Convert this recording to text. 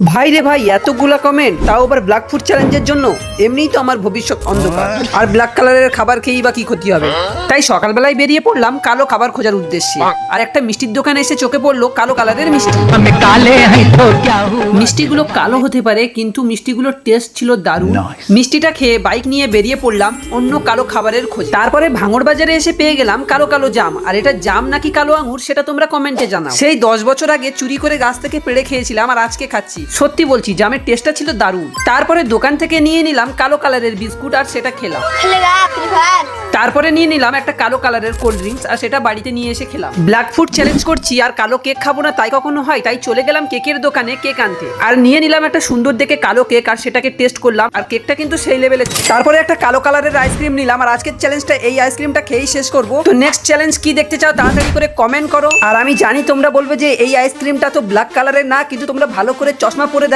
ভাই রে ভাই এতগুলা কমেন্ট তাও আবার ব্ল্যাক ফুড চ্যালেঞ্জের জন্য? এমনিই তো আমার ভবিষ্যৎ অন্ধকার। আর ব্ল্যাক কালারের খাবার খেয়েই বা কি ক্ষতি হবে? তাই সকালবেলায় বেরিয়ে পড়লাম কালো খাবার খোঁজার উদ্দেশ্যে। আর একটা মিষ্টির দোকানে এসে চোখে পড়ল কালো কালারের মিষ্টি। মিষ্টিগুলো কালো হতে পারে কিন্তু মিষ্টিগুলোর টেস্ট ছিল দারুণ। মিষ্টিটা খেয়ে বাইক নিয়ে বেরিয়ে পড়লাম অন্য কালো খাবারের খোঁজ। তারপরে ভাঙড় বাজারে এসে পেয়ে গেলাম কালো কালো জাম। আর এটা জাম নাকি কালো আঙুর সেটা তোমরা কমেন্টে জানাও। সেই দশ বছর আগে চুরি করে গাছ থেকে পেড়ে খেয়েছিলাম আর আজকে খাচ্ছি। সত্যি বলছি, জামের টেস্টটা ছিল দারুণ। তারপরে দোকান থেকে নিয়ে নিলাম কালো কালারের বিস্কুট আর সেটা খেলাম। তারপরে নিয়ে নিলাম একটা কালো কালারের কোল্ড ড্রিঙ্কস আর সেটা বাড়িতে নিয়ে এসে খেলাম। ব্ল্যাক ফুড চ্যালেঞ্জ করছি আর কালো কেক খাব না তাই কখনো হয়, তাই চলে গেলাম কেকের দোকানে কেক আনতে। আর নিয়ে নিলাম একটা সুন্দর দেখে কালো কেক আর সেটাকে টেস্ট করলাম আর কেকটা কিন্তু সেই লেভেলে তারপরে একটা কালো কালারের আইসক্রিম নিলাম আর আজকের চ্যালেঞ্জটা এই আইসক্রিমটা খেয়েই শেষ করব। তো নেক্সট চ্যালেঞ্জ কি দেখতে চাও তাড়াতাড়ি করে কমেন্ট করো। আর আমি জানি তোমরা বলবে যে এই আইসক্রিমটা তো ব্ল্যাক কালারের না, কিন্তু তোমরা ভালো করে চশমা পরে